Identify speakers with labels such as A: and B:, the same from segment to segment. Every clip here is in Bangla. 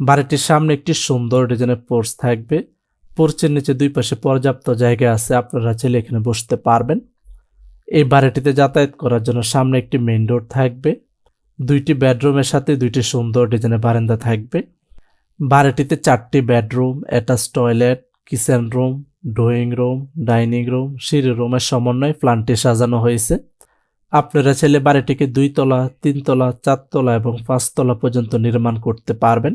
A: বাড়িটির সামনে একটি সুন্দর ডিজাইনের পোর্চ থাকবে। পোর্চের নিচে দুই পাশে পর্যাপ্ত জায়গা আছে, আপনারা চাইলে এখানে বসতে পারবেন। এই বাড়িটিতে যাতায়াত করার জন্য সামনে একটি মেইন ডোর থাকবে, দুইটি বেডরুমের সাথে দুইটি সুন্দর ডিজাইনের বারান্দা থাকবে। বাড়িটিতে চারটি bedroom attach toilet, kitchen room, drawing room, dining room, সিঁড়ি রুমের সমন্বয়ে প্ল্যানটি সাজানো হয়েছে। আপনারা চাইলে বাড়িটিকে দুই তলা তিনতলা চারতলা এবং পাঁচতলা পর্যন্ত নির্মাণ করতে পারবেন।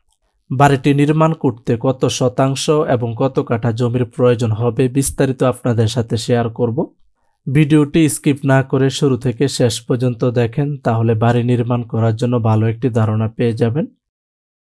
A: বাড়িটি নির্মাণ করতে কত শতাংশ এবং কত কাঠা জমির প্রয়োজন হবে বিস্তারিত আপনাদের সাথে শেয়ার করব। ভিডিওটি স্কিপ না করে শুরু থেকে শেষ পর্যন্ত দেখেন, তাহলে বাড়ি নির্মাণ করার জন্য ভালো একটি ধারণা পেয়ে যাবেন।